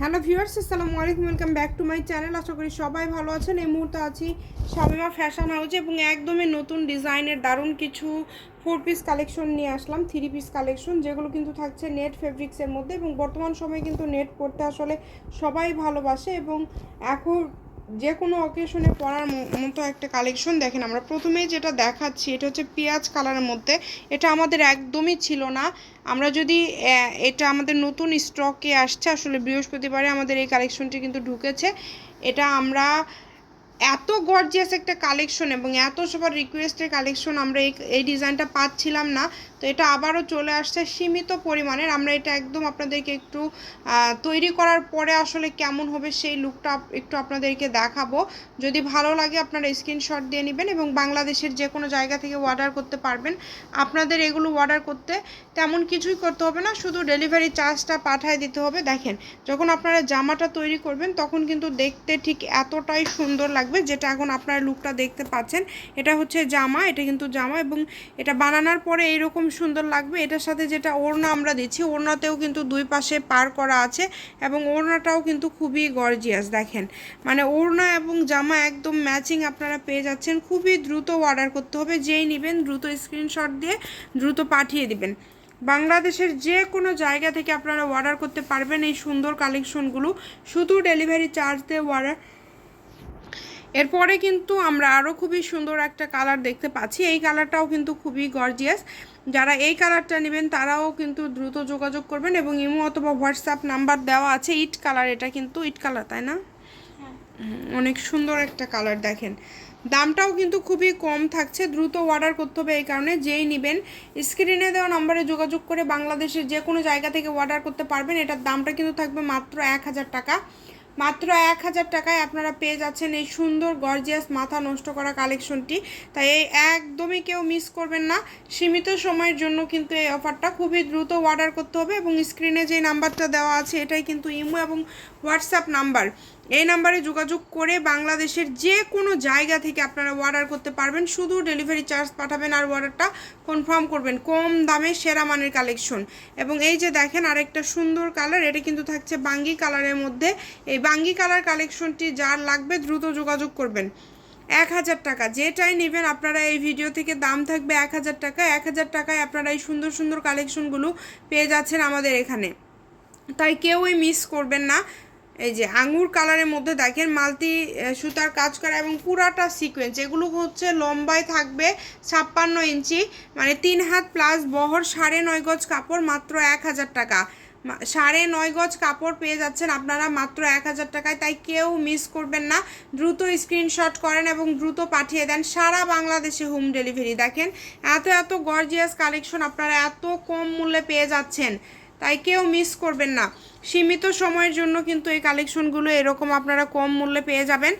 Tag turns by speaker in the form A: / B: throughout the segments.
A: Hello viewers, আসসালামু আলাইকুম, welcome back to my channel. আশা করি সবাই ভালো আছেন। এই মুহূর্তে আছি শামিমা ফ্যাশন হাউসে এবং একদমই নতুন ডিজাইনের দারুণ কিছু ফোর পিস কালেকশন নিয়ে আসলাম থ্রি পিস কালেকশন যেগুলো কিন্তু থাকছে নেট ফেব্রিক্সের মধ্যে এবং বর্তমান সময়ে কিন্তু নেট পড়তে আসলে সবাই ভালোবাসে এবং এখন যে কোনো অকেশনে পরার মতো একটা কালেকশন দেখেন, আমরা প্রথমেই যেটা দেখাচ্ছি, এটা হচ্ছে পেঁয়াজ কালারের মধ্যে। এটা আমাদের একদমই ছিল না। আমরা যদি এটা আমাদের নতুন স্টকে আসছে, আসলে বৃহস্পতিবারে আমাদের এই কালেকশনটি কিন্তু ঢুকেছে। এটা আমরা এত গর্জিয়াস একটা কালেকশন এবং এত সবার রিকোয়েস্টের কালেকশন আমরা এই এই ডিজাইনটা পাচ্ছিলাম না। তো এটা আবারও চলে আসছে সীমিত পরিমাণের। আমরা এটা একদম আপনাদেরকে একটু তৈরি করার পরে আসলে কেমন হবে সেই লুকটা একটু আপনাদেরকে দেখাবো। যদি ভালো লাগে আপনারা স্ক্রিনশট দিয়ে নেবেন এবং বাংলাদেশের যে কোনো জায়গা থেকে অর্ডার করতে পারবেন। আপনাদের এগুলো অর্ডার করতে তেমন কিছুই করতে হবে না, শুধু ডেলিভারি চার্জটা পাঠায় দিতে হবে। দেখেন, যখন আপনারা জামাটা তৈরি করবেন, তখন কিন্তু দেখতে ঠিক এতটাই সুন্দর লাগবে যেটা এখন আপনারা লুকটা দেখতে পাচ্ছেন। এটা হচ্ছে জামা, এটা কিন্তু জামা এবং এটা বানানোর পরে এইরকম সুন্দর লাগবে। এটার সাথে যেটা ওড়না আমরা দিচ্ছি, ওড়নাতেও কিন্তু দুই পাশে পার করা আছে এবং ওড়নাটাও কিন্তু খুবই গর্জিয়াস দেখেন। মানে ওড়না এবং জামা একদম ম্যাচিং আপনারা পেয়ে যাচ্ছেন। খুবই দ্রুত অর্ডার করতে হবে, যেই নেবেন দ্রুত স্ক্রিনশট দিয়ে দ্রুত পাঠিয়ে দিবেন। বাংলাদেশের যে কোনো জায়গা থেকে আপনারা অর্ডার করতে পারবেন এই সুন্দর কালেকশনগুলো শুধু ডেলিভারি চার্জ দিয়ে অর্ডার এরপরে কিন্তু আমরা আরও খুবই সুন্দর একটা কালার দেখতে পাচ্ছি। এই কালারটাও কিন্তু খুবই গর্জিয়াস যারা এই কালারটা নেবেন তারাও কিন্তু দ্রুত যোগাযোগ করবেন এবং ইমো অথবা হোয়াটসঅ্যাপ নাম্বার দেওয়া আছে। ইট কালার এটা কিন্তু ইট কালার তাই না? অনেক সুন্দর একটা কালার দেখেন। দামটাও কিন্তু খুবই কম থাকছে দ্রুত অর্ডার করতে হবে এই কারণে। যেই নেবেন স্ক্রিনে দেওয়া নম্বরে যোগাযোগ করে বাংলাদেশের যে কোনো জায়গা থেকে অর্ডার করতে পারবেন। এটার দামটা কিন্তু থাকবে মাত্র এক হাজার টাকা। মাত্র এক হাজার টাকায় আপনারা পেয়ে যাচ্ছেন এই সুন্দর, গর্জিয়াস মাথা নষ্ট করা কালেকশনটি। তাই এই একদমই কেউ মিস করবেন না। সীমিত সময়ের জন্য কিন্তু এই অফারটা খুবই দ্রুত অর্ডার করতে হবে এবং স্ক্রিনে যে নাম্বারটা দেওয়া আছে, এটাই কিন্তু ইমো এবং হোয়াটসঅ্যাপ নাম্বার এই নাম্বারে যোগাযোগ করে বাংলাদেশের যে কোনো জায়গা থেকে আপনারা অর্ডার করতে পারবেন। শুধু ডেলিভারি চার্জ পাঠাবেন আর অর্ডারটা কনফার্ম করবেন। কম দামে সেরা মানের কালেকশন এবং এই যে দেখেন আরেকটা সুন্দর কালার এটা কিন্তু থাকছে বাঙ্গি কালারের মধ্যে। এই বাঙ্গি কালার কালেকশনটি যার লাগবে দ্রুত যোগাযোগ করবেন। এক হাজার টাকা, যেটাই নেবেন আপনারা এই ভিডিও থেকে দাম থাকবে এক হাজার টাকা। এক হাজার টাকায় আপনারা এই সুন্দর সুন্দর কালেকশনগুলো পেয়ে যাচ্ছেন আমাদের এখানে। তাই কেউই মিস করবেন না। এই যে আঙুর কালারের মধ্যে দেখেন আহ, সুতার কাজ করা এবং পুরাটা সিকোয়েন্স এগুলো হচ্ছে লম্বায় থাকবে ছাপ্পান্ন ইঞ্চি মানে তিন হাত প্লাস বহর সাড়ে নয় গজ কাপড় মাত্র এক হাজার টাকা। সাড়ে নয় গজ কাপড় পেয়ে যাচ্ছেন আপনারা মাত্র এক হাজার টাকায় তাই কেউ মিস করবেন না। দ্রুত স্ক্রিনশট করেন এবং দ্রুত পাঠিয়ে দেন সারা বাংলাদেশে হোম ডেলিভারি দেখেন এত এত গর্জিয়াস কালেকশন আপনারা এত কম মূল্যে পেয়ে যাচ্ছেন। তাই কেউ মিস করবেন না। সীমিত সময়ের জন্য কিন্তু এই কালেকশনগুলো এরকম আপনারা কম মূল্যে পেয়ে যাবেন।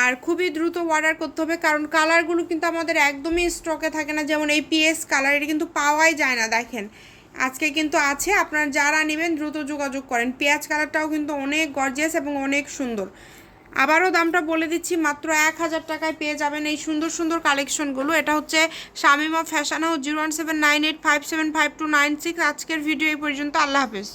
A: আর খুবই দ্রুত অর্ডার করতে হবে, কারণ কালারগুলো কিন্তু আমাদের একদমই স্টকে থাকে না। যেমন এই পিএস কালার এটা কিন্তু পাওয়াই যায় না, দেখেন। আজকে কিন্তু আছে, আপনারা যারা নেবেন দ্রুত যোগাযোগ করেন। পেঁয়াজ কালারটাও কিন্তু অনেক গর্জিয়াস এবং অনেক সুন্দর। আবারও দামটা বলে দিচ্ছি, মাত্র এক হাজার টাকায় পেয়ে যাবেন এই সুন্দর সুন্দর কালেকশনগুলো। এটা হচ্ছে Shamima fashion house zero one seven nine eight five seven five two nine six আজকের ভিডিও এই পর্যন্ত, আল্লাহ হাফেজ।